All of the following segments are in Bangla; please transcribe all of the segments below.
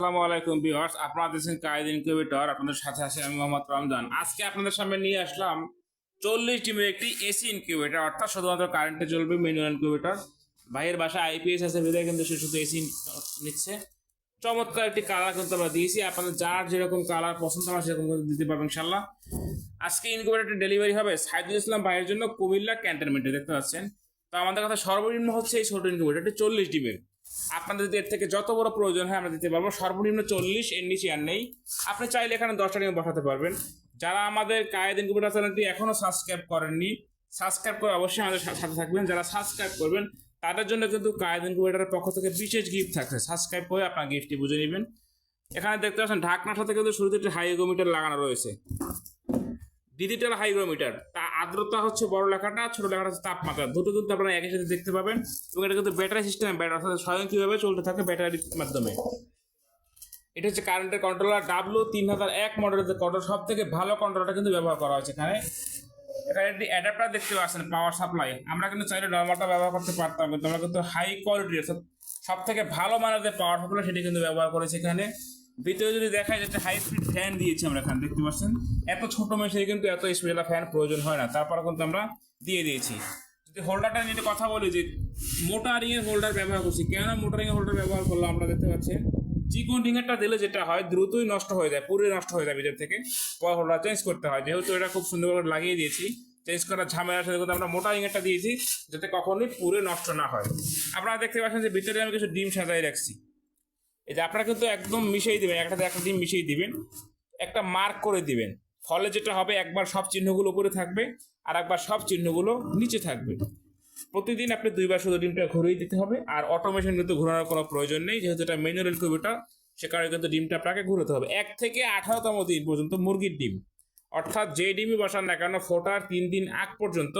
আসসালামু আলাইকুম ভিউয়ার্স, আপনারা দেখছেন কায়েদ ইনকিউবেটর আপনাদের সাথে আছে আমি মোহাম্মদ রমজান। আজকে আপনাদের সামনে নিয়ে আসলাম চল্লিশ ডিমের একটি এসি ইনকিউবেটর, অর্থাৎ শুধুমাত্র কারেন্টে চলবে ম্যানুয়াল ইনকিউবেটর ভাইয়ের বাসা আইপিএস আছে বিদায় কিন্তু সে শুধু এসি নিচ্ছে। চমৎকার একটি কালার কিন্তু আমরা দিয়েছি, আপনাদের যার যেরকম কালার পছন্দ হয় সেরকম কিন্তু দিতে পারবেন ইনশাল্লাহ আজকে ইনকিউবেটরটি ডেলিভারি হবে সাইদুল ইসলাম ভাইয়ের জন্য কুমিল্লা ক্যান্টনমেন্টে দেখতে পাচ্ছেন। আমাদের কাছে সর্বনিম্ন হচ্ছে এই ছোট ইনকিউবেটরটি চল্লিশ ডিমের। আপনাদের যদি এর থেকে যত বড় প্রয়োজন হয়, আমরা দিতে পারব। সর্বনিম্ন চল্লিশ, এর নিচে আর নেই। আপনি চাইলে এখানে দশটা ডিম বসাতে পারবেন। যারা আমাদের কায়েদ ইনকিউবেটর চ্যানেলটি এখনও সাবস্ক্রাইব করেননি, সাবস্ক্রাইব করে অবশ্যই আমাদের সাথে থাকবেন। যারা সাবস্ক্রাইব করবেন, তাদের জন্য কিন্তু কায়েদ ইনকিউবেটরের পক্ষ থেকে বিশেষ গিফট থাকছে। সাবস্ক্রাইব করে আপনার গিফটটি বুঝে নেবেন। এখানে দেখতে পাচ্ছেন, ঢাকনার সাথে কিন্তু শুরুতে একটি হাইগোমিটার লাগানো রয়েছে। Digital hygrometer. আর্দ্রতা হচ্ছে বড় লেখাটা, ছোট লেখাটা হচ্ছে তাপমাত্রা। দুটো কিন্তু আপনারা একই সাথে দেখতে পাবেন। এবং এটা কিন্তু ব্যাটারি সিস্টেম ব্যাটারি অর্থাৎ স্বয়ংক্রিয়ভাবে চলতে থাকে ব্যাটারির মাধ্যমে। এটা হচ্ছে কারেন্টের কন্ট্রোলার ডাব্লু তিন হাজার এক মডেলের কন্ট্রোল সব থেকে ভালো কন্ট্রোলারটা কিন্তু ব্যবহার করা হয়েছে এখানে। এখানে একটি অ্যাডাপ্টার দেখতে পাচ্ছেন পাওয়ার সাপ্লাই আমরা কিন্তু চাইলে নর্মালটা ব্যবহার করতে পারতাম, কিন্তু আমরা কিন্তু হাই কোয়ালিটির সব থেকে ভালো মানের যে পাওয়ার সাপ্লাই সেটি কিন্তু ব্যবহার করেছে এখানে। ভিতরে যদি দেখায় যে হাই স্পিড ফ্যান দিয়েছি আমরা এখানে, দেখতে পাচ্ছেন? এত ছোট মেশিনে কিন্তু এত স্পেশাল ফ্যান প্রয়োজন হয় না। তারপর কিন্তু আমরা দিয়ে দিয়েছি। যদি হোল্ডারটা নিয়ে কথা বলি যে মোটারিং এর হোল্ডার ব্যবহার করছি কেন মোটারিং এর হোল্ডার ব্যবহার করলাম আমরা, দেখতে পাচ্ছেন? চিকন রিঙারটা দিলে যেটা হয়, দ্রুতই নষ্ট হয়ে যায় পুরোই নষ্ট হয়ে যায় ভিতর থেকে। পর হোল্ডার চেঞ্জ করতে হয়। যেহেতু এটা খুব সুন্দর করে লাগিয়ে দিয়েছি চেঞ্জ করার ঝামেলার সাথে কিন্তু আমরা মোটা রিঙারটা দিয়েছি, যাতে কখনোই পুরো নষ্ট না হয়। আপনারা দেখতে পাচ্ছেন যে ভিতরে আমি কিছু ডিম সাজাই রাখছি। এই যে আপনারা কিন্তু একদম মিশিয়ে দিবেন, একটাতে একটা ডিম মিশিয়ে দিবেন, একটা মার্ক করে দিবেন। ফলে যেটা হবে, একবার সব চিহ্নগুলো উপরে থাকবে, আর একবার সব চিহ্নগুলো নিচে থাকবে। প্রতিদিন আপনি দুইবার শুধু ডিমটা ঘুরিয়ে দিতে হবে, আর অটোমেশন কিন্তু ঘোরানোর কোনো প্রয়োজন নেই, যেহেতু এটা ম্যানুয়াল ইনকিউবেটর সে কারণে কিন্তু ডিমটা আপনাকে ঘুরাতে হবে। এক থেকে আঠারোতম দিন পর্যন্ত মুরগির ডিম। অর্থাৎ যে ডিমই বসান না কেন ফোটার তিন দিন আগ পর্যন্ত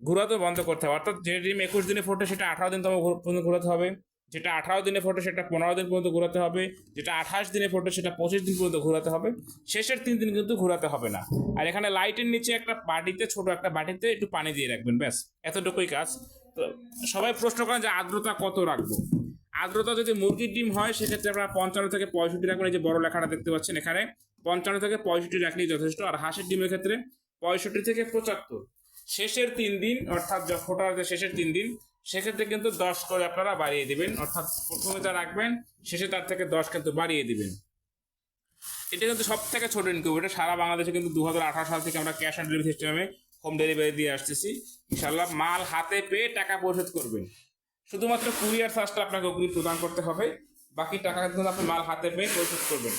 ঘোরাতে বন্ধ করতে হবে। অর্থাৎ যে ডিম একুশ দিনে ফোটে, সেটা আঠারো দিন তম পর্যন্ত ঘোরাতে হবে। যেটা আঠারো দিনে ফোটে সেটা পনেরো দিন পর্যন্ত ঘোরাতে হবে, যেটা আঠাশ দিনে ফোটে সেটা পঁচিশ দিন পর্যন্ত ঘোরাতে হবে, শেষের তিন দিন কিন্তু ঘোরাতে হবে না। আর এখানে লাইটের নিচে একটা বাটিতে, ছোট একটা বাটিতে একটু পানি দিয়ে রাখবেন, ব্যাস, এতটুকুই কাজ। তো সবাই প্রশ্ন করেন যে আর্দ্রতা কত রাখব? আর্দ্রতা যদি মুরগির ডিম হয়, সেক্ষেত্রে আপনারা পঞ্চান্ন থেকে পঁয়ষট্টি রাখবেন, এই যে বড় লেখাটা দেখতে পাচ্ছেন এখানে। পঞ্চান্ন থেকে পঁয়ষট্টি রাখলেই যথেষ্ট, আর হাঁসের ডিমের ক্ষেত্রে পঁয়ষট্টি থেকে পঁচাত্তর। শেষের তিন দিন, অর্থাৎ ফোটার শেষের তিন দিন সেক্ষেত্রে কিন্তু দশ করে আপনারা বাড়িয়ে দিবেন। অর্থাৎ প্রথমে যা রাখবেন, শেষে তার থেকে দশ কিন্তু বাড়িয়ে দিবেন। এটা কিন্তু সব থেকে ছোট ইনকিউবেটর সারা বাংলাদেশে কিন্তু দু হাজার আঠারো সাল থেকে আমরা ক্যাশ অন ডেলিভারি সিস্টেমে হোম ডেলিভারি দিয়ে আসতেছি। ইনশাল্লাহ মাল হাতে পেয়ে টাকা পরিশোধ করবেন। শুধুমাত্র কুরিয়ার চার্জটা আপনাকে অগ্রিম প্রদান করতে হবে। বাকি টাকা কিন্তু আপনি মাল হাতে পেয়ে পরিশোধ করবেন।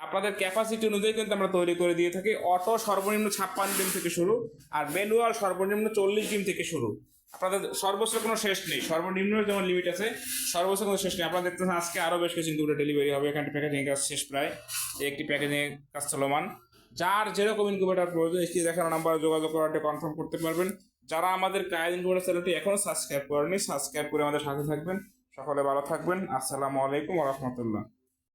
আপনাদের ক্যাপাসিটি অনুযায়ী কিন্তু আমরা তৈরি করে দিয়ে থাকি। অটো সর্বনিম্ন ছাপ্পান্ন দিন থেকে শুরু, আর ম্যানুয়াল সর্বনিম্ন চল্লিশ দিন থেকে শুরু। আপনাদের সর্বোচ্চ কোনো শেষ নেই। সর্বনিম্ন যেমন লিমিট আছে সর্বোচ্চ কোনো শেষ নেই। আপনারা দেখতেছেন আজকে আরও বেশ কিছু ইনকিউবেটর ডেলিভারি হবে। এখানে প্যাকেজিং কাজ শেষ প্রায়। একটি প্যাকেজিং কাজ চলমান। যার যেরকম ইনকিউবেটর প্রয়োজন এটি দেখানো নাম্বারে যোগাযোগ করাতে কনফার্ম করতে পারবেন। যারা আমাদের কায়েদ ইনকিউবেটর চ্যানেলটি এখনও সাবস্ক্রাইব করেনি সাবস্ক্রাইব করে আমাদের সাথে থাকবেন। সকলে ভালো থাকবেন। আসসালামু আলাইকুম রহমতুল্লাহ।